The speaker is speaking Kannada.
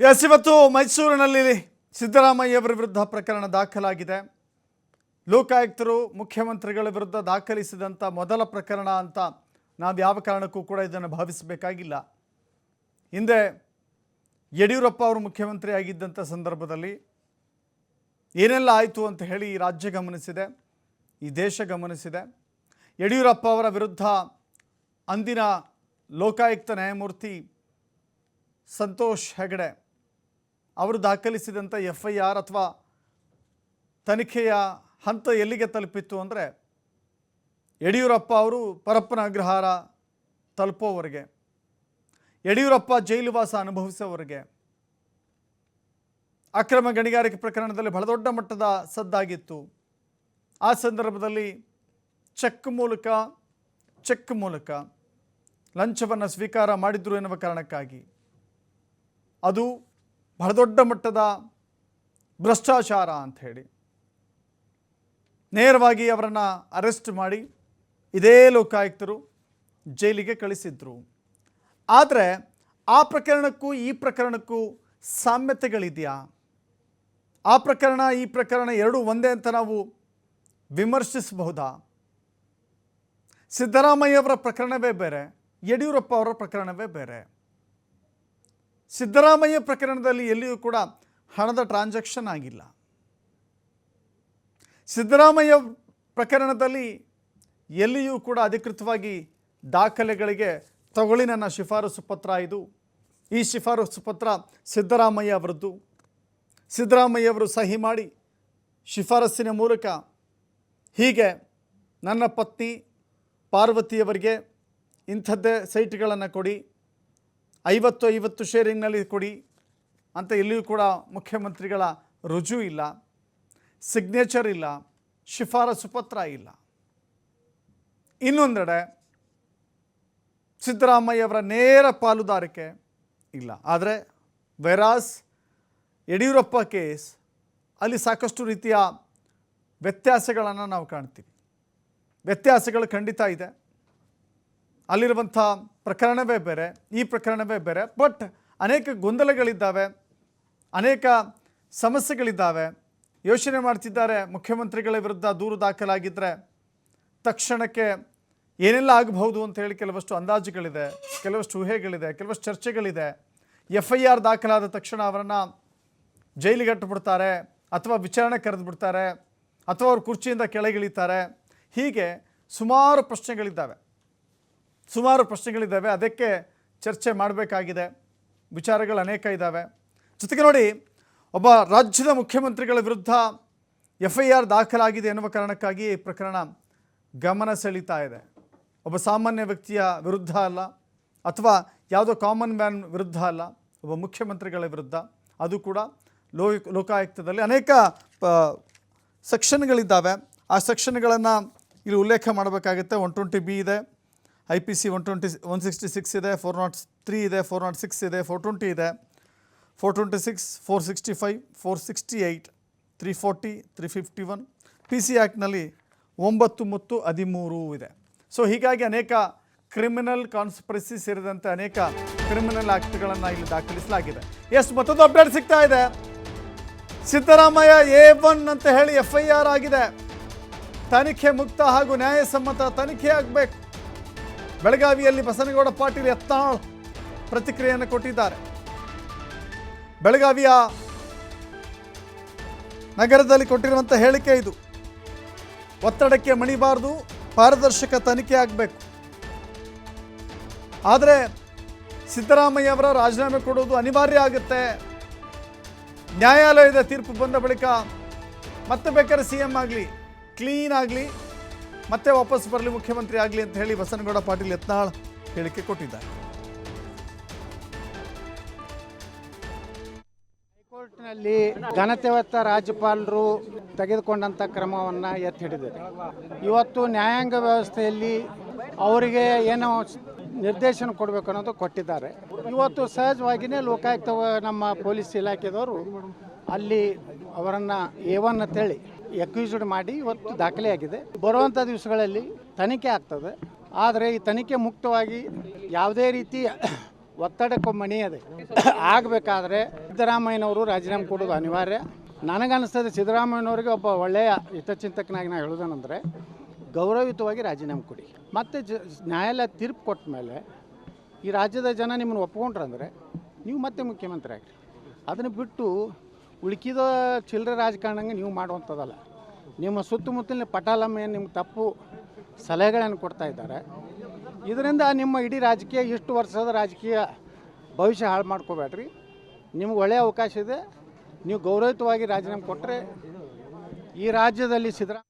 ಎಸ್ ಇವತ್ತು ಮೈಸೂರಿನಲ್ಲಿ ಸಿದ್ದರಾಮಯ್ಯ ಅವರ ವಿರುದ್ಧ ಪ್ರಕರಣ ದಾಖಲಾಗಿದೆ. ಲೋಕಾಯುಕ್ತರು, ಮುಖ್ಯಮಂತ್ರಿಗಳ ವಿರುದ್ಧ ದಾಖಲಿಸಿದಂಥ ಮೊದಲ ಪ್ರಕರಣ ಅಂತ ನಾವು ಯಾವ ಕಾರಣಕ್ಕೂ ಕೂಡ ಇದನ್ನು ಭಾವಿಸಬೇಕಾಗಿಲ್ಲ. ಹಿಂದೆ ಯಡಿಯೂರಪ್ಪ ಅವರು ಮುಖ್ಯಮಂತ್ರಿ ಆಗಿದ್ದಂಥ ಸಂದರ್ಭದಲ್ಲಿ ಏನೆಲ್ಲ ಆಯಿತು ಅಂತ ಹೇಳಿ ಈ ರಾಜ್ಯ ಗಮನಿಸಿದೆ, ಈ ದೇಶ ಗಮನಿಸಿದೆ. ಯಡಿಯೂರಪ್ಪ ಅವರ ವಿರುದ್ಧ ಅಂದಿನ ಲೋಕಾಯುಕ್ತ ನ್ಯಾಯಮೂರ್ತಿ ಸಂತೋಷ್ ಹೆಗಡೆ ಅವರು ದಾಖಲಿಸಿದಂಥ ಎಫ್ ಐ ಆರ್ ಅಥವಾ ತನಿಖೆಯ ಹಂತ ಎಲ್ಲಿಗೆ ತಲುಪಿತ್ತು ಅಂದರೆ ಯಡಿಯೂರಪ್ಪ ಅವರು ಪರಪ್ಪನ ಅಗ್ರಹಾರ ತಲುಪೋವರೆಗೆ ಯಡಿಯೂರಪ್ಪ ಜೈಲುವಾಸ ಅನುಭವಿಸೋವರೆಗೆ ಅಕ್ರಮ ಗಣಿಗಾರಿಕೆ ಪ್ರಕರಣದಲ್ಲಿ ಬಹಳ ದೊಡ್ಡ ಮಟ್ಟದ ಸದ್ದಾಗಿತ್ತು. ಆ ಸಂದರ್ಭದಲ್ಲಿ ಚೆಕ್ ಮೂಲಕ ಚೆಕ್ ಮೂಲಕ ಲಂಚವನ್ನು ಸ್ವೀಕಾರ ಮಾಡಿದ್ರು ಎನ್ನುವ ಕಾರಣಕ್ಕಾಗಿ. ಅದು ಬಹಳ ದೊಡ್ಡ ಮಟ್ಟದ ಭ್ರಷ್ಟಾಚಾರ ಅಂತ ಹೇಳಿ ನೇರವಾಗಿ ಅವರನ್ನು ಅರೆಸ್ಟ್ ಮಾಡಿ ಇದೇ ಲೋಕಾಯುಕ್ತರು ಜೈಲಿಗೆ ಕಳಿಸಿದ್ರು. ಆದರೆ ಆ ಪ್ರಕರಣಕ್ಕೂ ಈ ಪ್ರಕರಣಕ್ಕೂ ಸಾಮ್ಯತೆಗಳಿದೆಯಾ? ಆ ಪ್ರಕರಣ, ಈ ಪ್ರಕರಣ ಎರಡೂ ಒಂದೇ ಅಂತ ನಾವು ವಿಮರ್ಶಿಸಬಹುದಾ? ಸಿದ್ದರಾಮಯ್ಯವರ ಪ್ರಕರಣವೇ ಬೇರೆ, ಯಡಿಯೂರಪ್ಪ ಅವರ ಪ್ರಕರಣವೇ ಬೇರೆ. ಸಿದ್ದರಾಮಯ್ಯ ಪ್ರಕರಣದಲ್ಲಿ ಎಲ್ಲಿಯೂ ಕೂಡ ಹಣದ ಟ್ರಾನ್ಸಾಕ್ಷನ್ ಆಗಿಲ್ಲ. ಸಿದ್ದರಾಮಯ್ಯ ಪ್ರಕರಣದಲ್ಲಿ ಎಲ್ಲಿಯೂ ಕೂಡ ಅಧಿಕೃತವಾಗಿ ದಾಖಲೆಗಳಿಗೆ ತಗೊಳ್ಳಿ ನನ್ನ ಶಿಫಾರಸು ಪತ್ರ ಇದು. ಈ ಶಿಫಾರಸು ಪತ್ರ ಸಿದ್ದರಾಮಯ್ಯ ಅವರದ್ದು. ಸಿದ್ದರಾಮಯ್ಯ ಅವರು ಸಹಿ ಮಾಡಿ ಶಿಫಾರಸ್ಸಿನ ಮೂಲಕ ಹೀಗೆ ನನ್ನ ಪತ್ನಿ ಪಾರ್ವತಿಯವರಿಗೆ ಇಂಥದ್ದೇ ಸೈಟ್ಗಳನ್ನು ಕೊಡಿ. ಐವತ್ತು ಐವತ್ತು ಶೇರಿಂಗ್ನಲ್ಲಿ ಕೊಡಿ ಅಂತ ಎಲ್ಲಿಯೂ ಕೂಡ ಮುಖ್ಯಮಂತ್ರಿಗಳ ರುಜು ಇಲ್ಲ ಸಿಗ್ನೇಚರ್ ಇಲ್ಲ, ಶಿಫಾರಸು ಪತ್ರ ಇಲ್ಲ. ಇನ್ನೊಂದೆಡೆ ಸಿದ್ದರಾಮಯ್ಯವರ ನೇರ ಪಾಲುದಾರಿಕೆ ಇಲ್ಲ. ಆದರೆ ವೈರಾಸ್ ಯಡಿಯೂರಪ್ಪ ಕೇಸ್ ಅಲ್ಲಿ ಸಾಕಷ್ಟು ರೀತಿಯ ವ್ಯತ್ಯಾಸಗಳನ್ನು ನಾವು ಕಾಣ್ತೀವಿ. ವ್ಯತ್ಯಾಸಗಳು ಖಂಡಿತ ಇದೆ. ಅಲ್ಲಿರುವಂಥ ಪ್ರಕರಣವೇ ಬೇರೆ, ಈ ಪ್ರಕರಣವೇ ಬೇರೆ. ಬಟ್ ಅನೇಕ ಗೊಂದಲಗಳಿದ್ದಾವೆ, ಅನೇಕ ಸಮಸ್ಯೆಗಳಿದ್ದಾವೆ. ಯೋಚನೆ ಮಾಡ್ತಿದ್ದಾರೆ, ಮುಖ್ಯಮಂತ್ರಿಗಳ ವಿರುದ್ಧ ದೂರು ದಾಖಲಾಗಿದ್ದರೆ ತಕ್ಷಣಕ್ಕೆ ಏನೆಲ್ಲ ಆಗಬಹುದು ಅಂತ ಹೇಳಿ ಕೆಲವಷ್ಟು ಅಂದಾಜುಗಳಿದೆ, ಕೆಲವಷ್ಟು ಊಹೆಗಳಿದೆ, ಕೆಲವಷ್ಟು ಚರ್ಚೆಗಳಿದೆ. ಎಫ್ ಐ ಆರ್ ದಾಖಲಾದ ತಕ್ಷಣ ಅವರನ್ನು ಜೈಲಿಗೆ ಬಿಡ್ತಾರೆ ಅಥವಾ ವಿಚಾರಣೆ ಕರೆದು ಬಿಡ್ತಾರೆ, ಅಥವಾ ಅವ್ರ ಕುರ್ಚಿಯಿಂದ ಕೆಳಗಿಳಿತಾರೆ. ಹೀಗೆ ಸುಮಾರು ಪ್ರಶ್ನೆಗಳಿದ್ದಾವೆ. ಸುಮಾರು ಪ್ರಶ್ನೆಗಳಿದ್ದಾವೆ. ಅದಕ್ಕೆ ಚರ್ಚೆ ಮಾಡಬೇಕಾಗಿದೆ. ವಿಚಾರಗಳು ಅನೇಕ ಇದ್ದಾವೆ. ಜೊತೆಗೆ ನೋಡಿ, ಒಬ್ಬ ರಾಜ್ಯದ ಮುಖ್ಯಮಂತ್ರಿಗಳ ವಿರುದ್ಧ ಎಫ್ ಐ ಆರ್ ದಾಖಲಾಗಿದೆ ಎನ್ನುವ ಕಾರಣಕ್ಕಾಗಿ ಈ ಪ್ರಕರಣ ಗಮನ ಸೆಳೀತಾ ಇದೆ. ಒಬ್ಬ ಸಾಮಾನ್ಯ ವ್ಯಕ್ತಿಯ ವಿರುದ್ಧ ಅಲ್ಲ, ಅಥವಾ ಯಾವುದೋ ಕಾಮನ್ ಮ್ಯಾನ್ ವಿರುದ್ಧ ಅಲ್ಲ, ಒಬ್ಬ ಮುಖ್ಯಮಂತ್ರಿಗಳ ವಿರುದ್ಧ. ಅದು ಕೂಡ ಲೋ ಲೋಕಾಯುಕ್ತದಲ್ಲಿ ಅನೇಕ ಸೆಕ್ಷನ್ಗಳಿದ್ದಾವೆ. ಆ ಸೆಕ್ಷನ್ಗಳನ್ನು ಇಲ್ಲಿ ಉಲ್ಲೇಖ ಮಾಡಬೇಕಾಗುತ್ತೆ. ಒನ್ ಟ್ವೆಂಟಿ ಬಿ ಇದೆ. I P C one twenty one sixty six ಇದೆ ಫೋರ್ ನಾಟ್ ತ್ರೀ ಇದೆ ಫೋರ್ ನಾಟ್ ಸಿಕ್ಸ್ ಇದೆ ಫೋರ್ ಟ್ವೆಂಟಿ ಇದೆ. Four twenty six four sixty five four sixty eight three forty three fifty one P C ಆ್ಯಕ್ಟ್ನಲ್ಲಿ ಒಂಬತ್ತು ಮತ್ತು ಹದಿಮೂರು ಇದೆ. ಸೊ ಹೀಗಾಗಿ ಅನೇಕ ಕ್ರಿಮಿನಲ್ ಕಾನ್ಸ್ಪರಸಿ ಸೇರಿದಂತೆ ಅನೇಕ ಕ್ರಿಮಿನಲ್ ಆ್ಯಕ್ಟ್ಗಳನ್ನು ಇಲ್ಲಿ ದಾಖಲಿಸಲಾಗಿದೆ. ಎಸ್ ಮತ್ತೊಂದು ಅಪ್ಡೇಟ್ ಸಿಗ್ತಾ ಇದೆ. ಸಿದ್ದರಾಮಯ್ಯ ಎ ಒನ್ ಅಂತ ಹೇಳಿ ಎಫ್ ಐ ಆರ್ ಆಗಿದೆ. ತನಿಖೆ ಮುಕ್ತ ಹಾಗೂ ನ್ಯಾಯಸಮ್ಮತ ತನಿಖೆ ಆಗಬೇಕು. ಬೆಳಗಾವಿಯಲ್ಲಿ ಬಸನಗೌಡ ಪಾಟೀಲ್ ಯತ್ನಾಳ್ ಪ್ರತಿಕ್ರಿಯೆಯನ್ನು ಕೊಟ್ಟಿದ್ದಾರೆ. ಬೆಳಗಾವಿಯ ನಗರದಲ್ಲಿ ಕೊಟ್ಟಿರುವಂಥ ಹೇಳಿಕೆ ಇದು. ಒತ್ತಡಕ್ಕೆ ಮಣಿಬಾರದು, ಪಾರದರ್ಶಕ ತನಿಖೆ ಆಗಬೇಕು. ಆದರೆ ಸಿದ್ದರಾಮಯ್ಯ ಅವರ ರಾಜೀನಾಮೆ ಕೊಡುವುದು ಅನಿವಾರ್ಯ ಆಗುತ್ತೆ. ನ್ಯಾಯಾಲಯದ ತೀರ್ಪು ಬಂದ ಬಳಿಕ ಮತ್ತೆ ಬೇಕಾದ್ರೆ ಸಿ ಎಂ ಆಗಲಿ, ಕ್ಲೀನ್ ಆಗಲಿ ಮತ್ತೆ ವಾಪಸ್ ಬರಲಿ ಮುಖ್ಯಮಂತ್ರಿ ಆಗಲಿ ಅಂತ ಹೇಳಿ ಬಸನಗೌಡ ಪಾಟೀಲ್ ಯತ್ನಾಳ್ ಹೇಳಿಕೆ ಕೊಟ್ಟಿದ್ದಾರೆ. ಹೈಕೋರ್ಟ್ನಲ್ಲಿ ಘನತೆವತ್ತ ರಾಜ್ಯಪಾಲರು ತೆಗೆದುಕೊಂಡಂಥ ಕ್ರಮವನ್ನು ಎತ್ತಿ ಹಿಡಿದಿದೆ. ಇವತ್ತು ನ್ಯಾಯಾಂಗ ವ್ಯವಸ್ಥೆಯಲ್ಲಿ ಅವರಿಗೆ ಏನೋ ನಿರ್ದೇಶನ ಕೊಡಬೇಕು ಅನ್ನೋದು ಕೊಟ್ಟಿದ್ದಾರೆ. ಇವತ್ತು ಸಹಜವಾಗಿಯೇ ಲೋಕಾಯುಕ್ತ ನಮ್ಮ ಪೊಲೀಸ್ ಇಲಾಖೆದವರು ಅಲ್ಲಿ ಅವರನ್ನು ಒನ್ ಅಂತೇಳಿ ಎಕ್ಯೂಸ್ಡ್ ಮಾಡಿ ಇವತ್ತು ದಾಖಲೆಯಾಗಿದೆ. ಬರುವಂಥ ದಿವಸಗಳಲ್ಲಿ ತನಿಖೆ ಆಗ್ತದೆ. ಆದರೆ ಈ ತನಿಖೆ ಮುಕ್ತವಾಗಿ ಯಾವುದೇ ರೀತಿ ಒತ್ತಡಕ್ಕೂ ಮಣಿಯದೆ ಆಗಬೇಕಾದ್ರೆ ಸಿದ್ದರಾಮಯ್ಯನವರು ರಾಜೀನಾಮೆ ಕೊಡೋದು ಅನಿವಾರ್ಯ. ನನಗನ್ನಿಸ್ತದೆ ಸಿದ್ದರಾಮಯ್ಯನವರಿಗೆ ಒಬ್ಬ ಒಳ್ಳೆಯ ಹಿತಚಿಂತಕನಾಗಿ ನಾನು ಹೇಳೋದೇನೆಂದರೆ ಗೌರವಯುತವಾಗಿ ರಾಜೀನಾಮೆ ಕೊಡಿ. ಮತ್ತು ಜ, ನ್ಯಾಯಾಲಯ ತೀರ್ಪು ಕೊಟ್ಟ ಮೇಲೆ ಈ ರಾಜ್ಯದ ಜನ ನಿಮ್ಮನ್ನು ಒಪ್ಕೊಂಡ್ರಂದರೆ ನೀವು ಮತ್ತೆ ಮುಖ್ಯಮಂತ್ರಿ ಆಗಿರಿ. ಅದನ್ನು ಬಿಟ್ಟು ಉಳ್ಕಿದ ಚಿಲ್ಲರೆ ರಾಜಕಾರಣಂಗೆ ನೀವು ಮಾಡುವಂಥದ್ದಲ್ಲ. ನಿಮ್ಮ ಸುತ್ತಮುತ್ತಲಿನ ಪಟಾಲಮ್ಮ ಏನು ನಿಮ್ಗೆ ತಪ್ಪು ಸಲಹೆಗಳನ್ನು ಕೊಡ್ತಾ ಇದ್ದಾರೆ. ಇದರಿಂದ ನಿಮ್ಮ ಇಡೀ ರಾಜಕೀಯ, ಇಷ್ಟು ವರ್ಷದ ರಾಜಕೀಯ ಭವಿಷ್ಯ ಹಾಳು ಮಾಡ್ಕೋಬೇಡ್ರಿ. ನಿಮ್ಗೆ ಒಳ್ಳೆಯ ಅವಕಾಶ ಇದೆ. ನೀವು ಗೌರವಯುತವಾಗಿ ರಾಜೀನಾಮೆ ಕೊಟ್ಟರೆ ಈ ರಾಜ್ಯದಲ್ಲಿ ಸಿದ್ದರಾಮ